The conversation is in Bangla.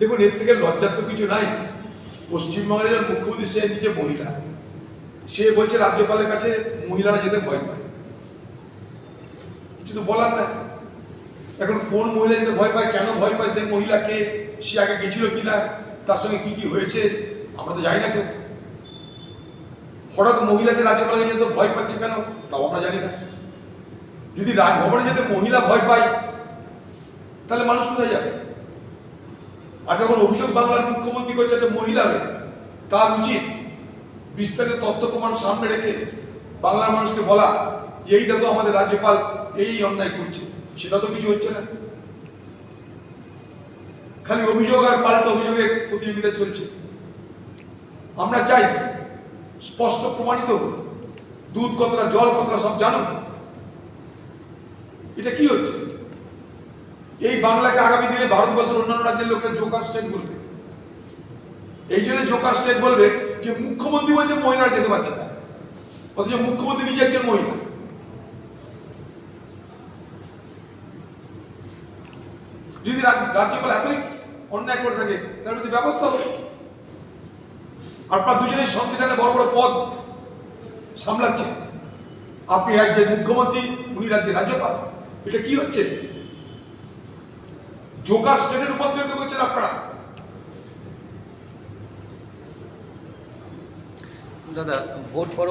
দেখুন, এর থেকে লজ্জার তো কিছু নাই। পশ্চিমবঙ্গের মুখ্যমন্ত্রী, সে নিজে মহিলা। সে বলছে, রাজ্যপালের কাছে মহিলারা যেতে ভয় পায়। কিছু তো বলার নাই। এখন কোন মহিলা যেতে ভয় পায়? কেন ভয় পায় সেই মহিলাকে সে আগে গেছিল কিনা? তার সঙ্গে কি কি হয়েছে? আমরা তো জানি না কেউ। হঠাৎ মহিলাদের রাজ্যপালের যেতে ভয় পাচ্ছে কেন? তাও আমরা জানি না। যদি রাজভবনে যেতে মহিলা ভয় পায়, তাহলে মানুষ কোথায় যাবে? আর যখন অভিযোগ বাংলার মুখ্যমন্ত্রী করছে একটা মহিলা তার উচিত বিস্তারিত তথ্য প্রমাণ সামনে রেখে বাংলার মানুষকে বলা যে এই দেখো আমাদের রাজ্যপাল এই অন্যায় করছে। সেটা তো কিছু হচ্ছে না। খালি অভিযোগ আর পাল্টা অভিযোগের প্রতিযোগিতা চলছে। আমরা চাই, স্পষ্ট প্রমাণিত দুধ কতটা, জল কতটা, সব জানো এটা কি হচ্ছে? এই বাংলাকে আগামী দিনে ভারতবর্ষের অন্যান্য রাজ্যের লোকেরা জোকার স্টেট বলবে। এই জন্য জোকার স্টেট বলবে যে মুখ্যমন্ত্রী বলছে মহিলারা যেতে পারছে না। অথচ মুখ্যমন্ত্রী নিজে একজন মহিলা। যদি রাজ- রাজ্যপাল এতই অন্যায় করে থাকে তার বিরুদ্ধে ব্যবস্থা হবে। আপনার দুজনের সংবিধানে বড় বড় পদ সামলাচ্ছেন। আপনি রাজ্যের মুখ্যমন্ত্রী, উনি রাজ্যের রাজ্যপাল। এটা কি হচ্ছে? জোকার স্টেটে রূপান্তরিত করছেন আপনারা দাদা ভোট পরবর্তী